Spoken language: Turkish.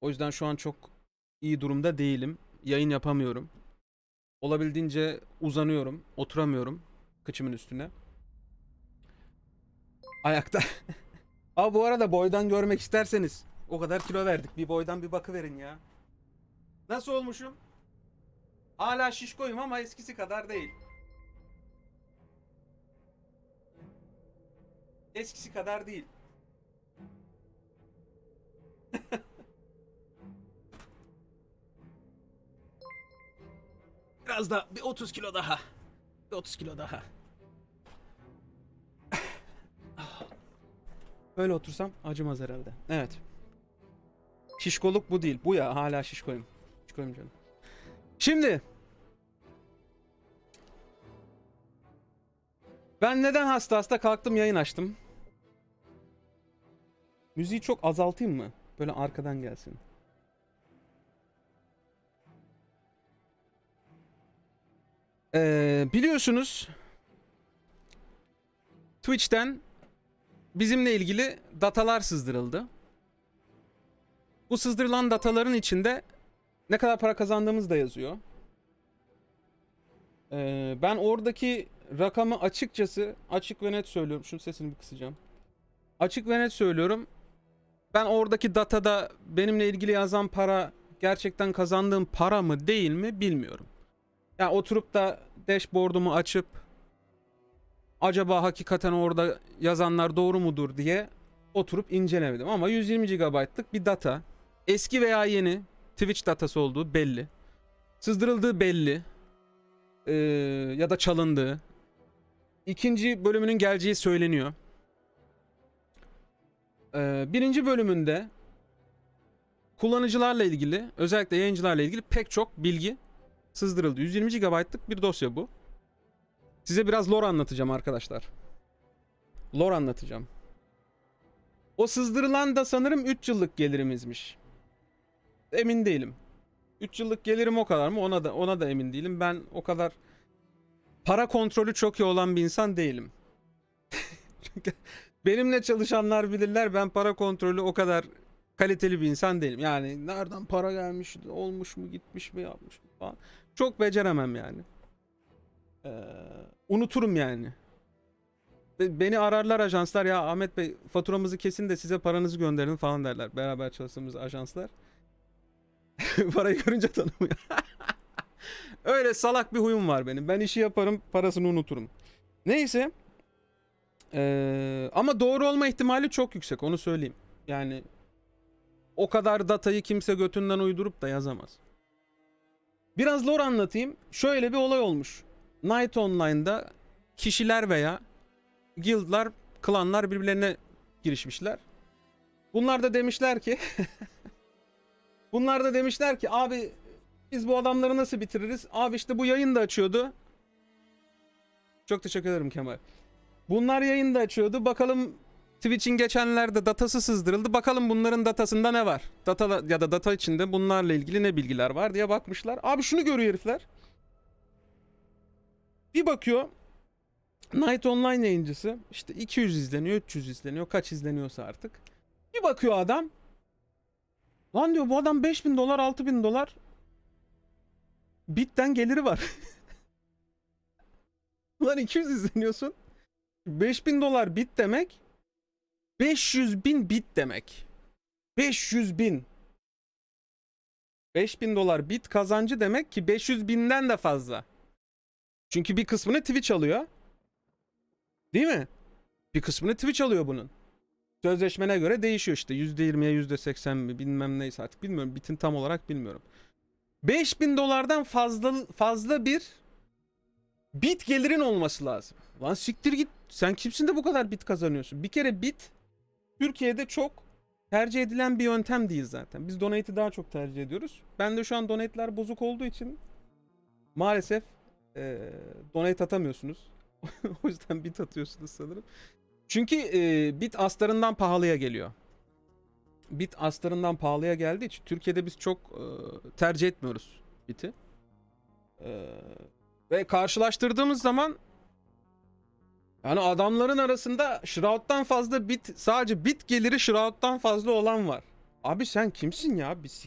O yüzden şu an çok iyi durumda değilim. Yayın yapamıyorum. Olabildiğince uzanıyorum. Oturamıyorum. Kıçımın üstüne. Ayakta. Aa bu arada boydan görmek isterseniz. O kadar kilo verdik. Bir boydan bir bakıverin ya. Nasıl olmuşum? Hala şişkoyum ama eskisi kadar değil. Eskisi kadar değil. Biraz da bir 30 kilo daha. Bir 30 kilo daha. Böyle otursam acımaz herhalde. Evet. Şişkoluk bu değil. Bu ya hala şişkoyum. Şişkoyum canım. Şimdi. Ben neden hasta hasta kalktım yayın açtım. Müziği çok azaltayım mı? Böyle arkadan gelsin. Ee, biliyorsunuz Twitch'ten bizimle ilgili datalar sızdırıldı. Bu sızdırılan dataların içinde ne kadar para kazandığımız da yazıyor. Ee, ben oradaki rakamı açıkçası açık ve net söylüyorum. Şunun sesini bir kısacağım. Açık ve net söylüyorum. Ben oradaki datada benimle ilgili yazan para gerçekten kazandığım para mı değil mi bilmiyorum. Ya oturup da dashboard'umu açıp acaba hakikaten orada yazanlar doğru mudur diye oturup incelemedim. Ama 120 GB'lık bir data. Eski veya yeni Twitch datası olduğu belli. Sızdırıldığı belli. Ee, ya da çalındığı. İkinci bölümünün geleceği söyleniyor. Ee, birinci bölümünde kullanıcılarla ilgili özellikle yayıncılarla ilgili pek çok bilgi sızdırıldı. 120 GB'lık bir dosya bu. Size biraz lore anlatacağım arkadaşlar. Lore anlatacağım. O sızdırılan da sanırım 3 yıllık gelirimizmiş. Emin değilim. 3 yıllık gelirim o kadar mı? Ona da ona da emin değilim. Ben o kadar para kontrolü çok iyi olan bir insan değilim. Benimle çalışanlar bilirler ben para kontrolü o kadar kaliteli bir insan değilim. Yani nereden para gelmiş, olmuş mu, gitmiş mi, yapmış mı falan. Çok beceremem yani. Ee, unuturum yani. Be- Beni ararlar ajanslar ya Ahmet Bey faturamızı kesin de size paranızı gönderin falan derler. Beraber çalıştığımız ajanslar. Parayı görünce tanımıyor. Öyle salak bir huyum var benim. Ben işi yaparım parasını unuturum. Neyse. Ee, ama doğru olma ihtimali çok yüksek onu söyleyeyim. Yani o kadar datayı kimse götünden uydurup da yazamaz. Biraz lore anlatayım. Şöyle bir olay olmuş. Night Online'da kişiler veya guildlar, klanlar birbirlerine girişmişler. Bunlar da demişler ki Bunlar da demişler ki abi biz bu adamları nasıl bitiririz? Abi işte bu yayın da açıyordu. Çok teşekkür ederim Kemal. Bunlar yayın da açıyordu. Bakalım Twitch'in geçenlerde datası sızdırıldı. Bakalım bunların datasında ne var? Data ya da data içinde bunlarla ilgili ne bilgiler var diye bakmışlar. Abi şunu görüyor herifler. Bir bakıyor. Night Online yayıncısı işte 200 izleniyor, 300 izleniyor, kaç izleniyorsa artık. Bir bakıyor adam. Lan diyor bu adam 5000 dolar, 6000 dolar bitten geliri var. Lan 200 izleniyorsun. 5000 dolar bit demek 500 bin bit demek. 500 bin. 5000 dolar bit kazancı demek ki 500 binden de fazla. Çünkü bir kısmını Twitch alıyor. Değil mi? Bir kısmını Twitch alıyor bunun. Sözleşmene göre değişiyor işte. %20'ye %80 mi bilmem neyse artık bilmiyorum. Bitin tam olarak bilmiyorum. 5000 dolardan fazla fazla bir bit gelirin olması lazım. Lan siktir git. Sen kimsin de bu kadar bit kazanıyorsun? Bir kere bit Türkiye'de çok tercih edilen bir yöntem değil zaten. Biz donate'i daha çok tercih ediyoruz. Ben de şu an donate'ler bozuk olduğu için maalesef e, donate atamıyorsunuz. o yüzden bit atıyorsunuz sanırım. Çünkü e, bit astarından pahalıya geliyor. Bit astarından pahalıya geldiği için Türkiye'de biz çok e, tercih etmiyoruz biti. E, ve karşılaştırdığımız zaman yani adamların arasında Shroud'dan fazla bit sadece bit geliri Shroud'dan fazla olan var. Abi sen kimsin ya? Bir